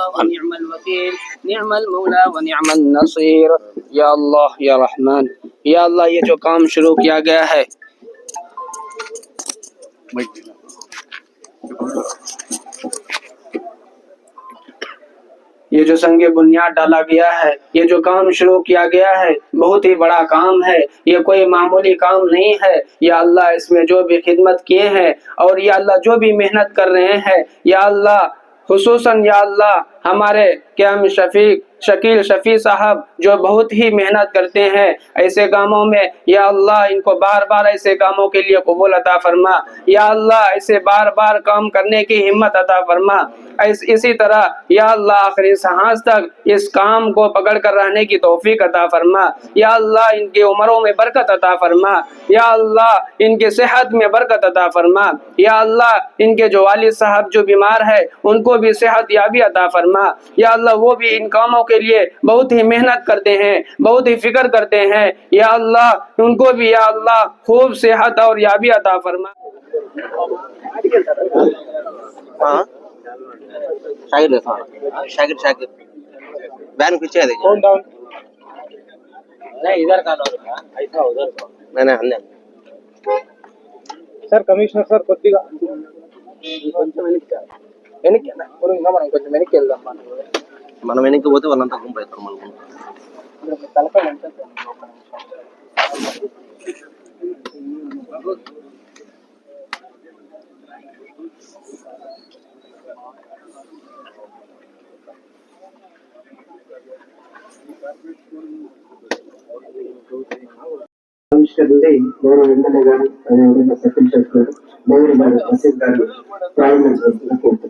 ونعم الوكيل نعم المولى ونعم النصير या अल्लाह या रहमान या अल्लाह ये जो काम शुरू किया गया है ये जो संग बुनियाद डाला गया है ये जो काम शुरू किया गया है बहुत ही बड़ा काम है ये कोई मामूली काम नहीं है या अल्लाह इसमें जो भी खिदमत किए हैं और या अल्लाह जो भी मेहनत कर रहे हैं या अल्लाह खुसूसन या अल्लाह हमारे क्याम शफीक शकील शफी साहब जो बहुत ही मेहनत करते हैं ऐसे कामों में या अल्लाह इनको बार बार ऐसे कामों के लिए कबूल अता फरमा या अल्लाह ऐसे बार बार काम करने की हिम्मत अता फरमा ऐस, इसी तरह या अल्लाह आखिरी सांस तक इस काम को पकड़ कर रहने की तौफीक अता फरमा या अल्लाह इनकी उम्रों में बरकत अता फरमा या अल्लाह इनके सेहत में बरकत अता फरमा या अल्लाह इनके जो वालिद साहब जो बीमार है उनको भी सेहत याबी अता फरमा। या अल्लाह वो भी इन कामों के लिए बहुत ही मेहनत करते हैं बहुत ही फिक्र करते हैं या अल्लाह उनको भी या अल्लाह खूब सेहत और याबी अता फरमा हाँ शाकिर हाँ शाकिर शाकिर बैन पीछे है देखिए नहीं इधर का ऐसा उधर मैंने हमने సార్ కమిషనర్ సార్ కొద్దిగా కొంచెం వెనక్కి వెనక్కి అన్న. ఇప్పుడు ఇంకా మనం కొంచెం వెనక్కి వెళ్దాం మనం మనం వెనక్కి పోతే వాళ్ళంతా గుంపు అవుతారు మన గుంపు తలపై ఎంత ఆవిష్కరణని గౌరవ ఎమ్మెల్యే గారు అదేవిధంగా సెకండ్ షెఫ్ గారు గౌరవ గారు వసీఫ్ గారు ప్రారంభించవలసిందిగా కోరుతున్నాం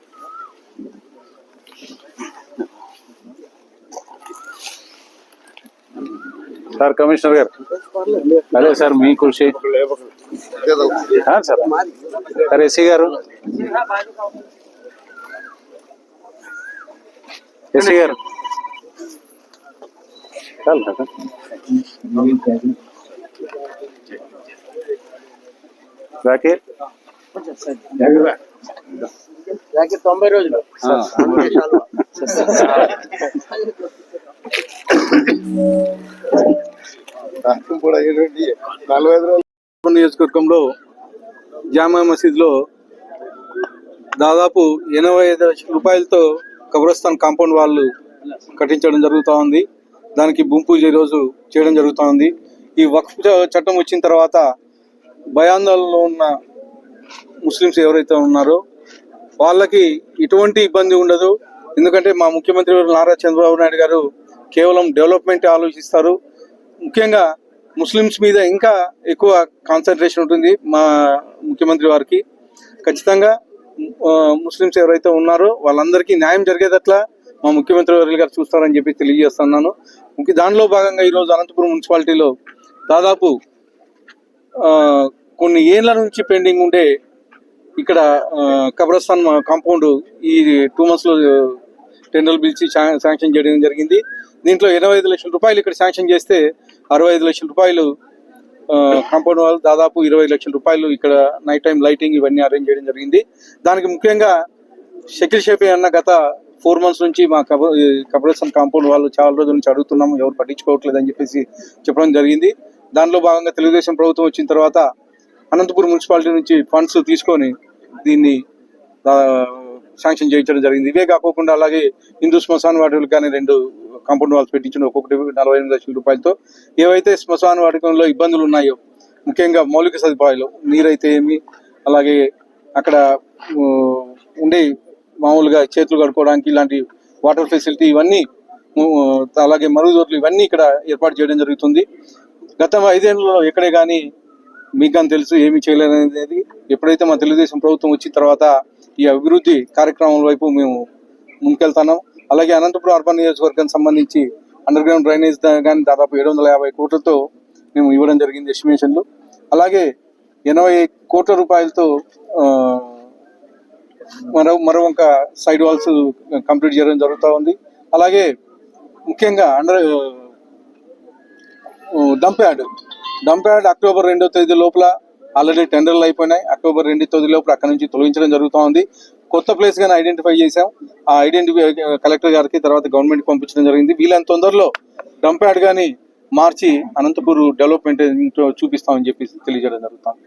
సార్ సార్ కమిషనర్ గారు అదే సార్ మీ కృషి ఆ, సార్ సార్ ఎస్సీ గారు ఎస్సీ గారు చాలు సార్ జాకీర్ తొంభై రోజులు. ఆ. నియోజకవర్గంలో జామా మసీద్లో దాదాపు ఎనభై ఐదు లక్షల రూపాయలతో కబ్రస్థాన్ కాంపౌండ్ వాళ్ళు కట్టించడం జరుగుతూ ఉంది. దానికి భూమి పూజ ఈరోజు చేయడం జరుగుతూ ఉంది. ఈ వక్ఫ్ చట్టం వచ్చిన తర్వాత భయాందోళనలో ఉన్న ముస్లిమ్స్ ఎవరైతే ఉన్నారో వాళ్ళకి ఎటువంటి ఇబ్బంది ఉండదు. ఎందుకంటే మా ముఖ్యమంత్రి నారా చంద్రబాబు నాయుడు గారు కేవలం డెవలప్మెంట్ ఆలోచిస్తారు. ముఖ్యంగా ముస్లిమ్స్ మీద ఇంకా ఎక్కువ కాన్సన్ట్రేషన్ ఉంటుంది మా ముఖ్యమంత్రి వారికి. ఖచ్చితంగా ముస్లిమ్స్ ఎవరైతే ఉన్నారో వాళ్ళందరికీ న్యాయం జరిగేటట్లా మా ముఖ్యమంత్రి వర్యులు గారు చూస్తారని చెప్పి తెలియజేస్తున్నాను. ముఖ్య దానిలో భాగంగా ఈరోజు అనంతపురం మున్సిపాలిటీలో దాదాపు కొన్ని ఏళ్ళ నుంచి పెండింగ్ ఉండే ఇక్కడ కబ్రస్థాన్ కాంపౌండ్ ఈ టూ మంత్స్లో టెండర్లు పిలిచి శాంక్షన్ చేయడం జరిగింది. దీంట్లో ఎనభై ఐదు లక్షల రూపాయలు ఇక్కడ శాంక్షన్ చేస్తే అరవై ఐదు లక్షల రూపాయలు కాంపౌండ్ వాళ్ళు దాదాపు ఇరవై లక్షల రూపాయలు ఇక్కడ నైట్ టైం లైటింగ్ ఇవన్నీ అరేంజ్ చేయడం జరిగింది. దానికి ముఖ్యంగా షకిల్ షేపి అన్న గత ఫోర్ మంత్స్ నుంచి మా కబ కబ్రస్థాన్ కాంపౌండ్ వాళ్ళు చాలా రోజుల నుంచి అడుగుతున్నాము ఎవరు పట్టించుకోవట్లేదు అని చెప్పేసి చెప్పడం జరిగింది. దానిలో భాగంగా తెలుగుదేశం ప్రభుత్వం వచ్చిన తర్వాత అనంతపురం మున్సిపాలిటీ నుంచి ఫండ్స్ తీసుకొని దీన్ని శాంక్షన్ చేయించడం జరిగింది. ఇవే కాకోకుండా అలాగే హిందూ శ్మశాన వాటికలు కానీ రెండు కాంపౌండ్ వాల్స్ పెట్టించిన ఒక్కొక్కటి నలభై ఎనిమిది లక్షల రూపాయలతో. ఏవైతే శ్మశాన వాటికంలో ఇబ్బందులు ఉన్నాయో ముఖ్యంగా మౌలిక సదుపాయాలు నీరైతే ఏమి అలాగే అక్కడ ఉండే మామూలుగా చేతులు కడుక్కోవడానికి ఇలాంటి వాటర్ ఫెసిలిటీ ఇవన్నీ అలాగే మరుగుదొడ్లు ఇవన్నీ ఇక్కడ ఏర్పాటు చేయడం జరుగుతుంది. గత ఐదేళ్ళలో ఎక్కడే కానీ మీకు కానీ తెలుసు ఏమి చేయలేదనేది ఎప్పుడైతే మా తెలుగుదేశం ప్రభుత్వం వచ్చిన తర్వాత ఈ అభివృద్ధి కార్యక్రమం వైపు మేము ముందుకెళ్తున్నాం. అలాగే అనంతపురం అర్బన్ నియోజకవర్గానికి సంబంధించి అండర్ గ్రౌండ్ డ్రైనేజ్ కానీ దాదాపు ఏడు వందల యాభై కోట్లతో మేము ఇవ్వడం జరిగింది ఎస్టిమేషన్లు. అలాగే ఎనభై కోట్ల రూపాయలతో మరో మరో ఒక సైడ్ వాల్స్ కంప్లీట్ చేయడం జరుగుతూ ఉంది. అలాగే ముఖ్యంగా under dump yard dump yard October రెండో తేదీ లోపల ఆల్రెడీ టెండర్లు అయిపోయినాయి. అక్టోబర్ రెండో తేదీ లోపల అక్కడ నుంచి తొలగించడం జరుగుతూ ఉంది. కొత్త ప్లేస్ గాని ఐడెంటిఫై చేశాం. ఆ ఐడెంటిఫై కలెక్టర్ గారికి తర్వాత గవర్నమెంట్ పంపించడం జరిగింది. వీళ్ళంత తొందరలో డంప్ యార్డ్ గాని మార్చి అనంతపూర్ డెవలప్మెంట్ చూపిస్తామని చెప్పి తెలియజేయడం జరుగుతుంది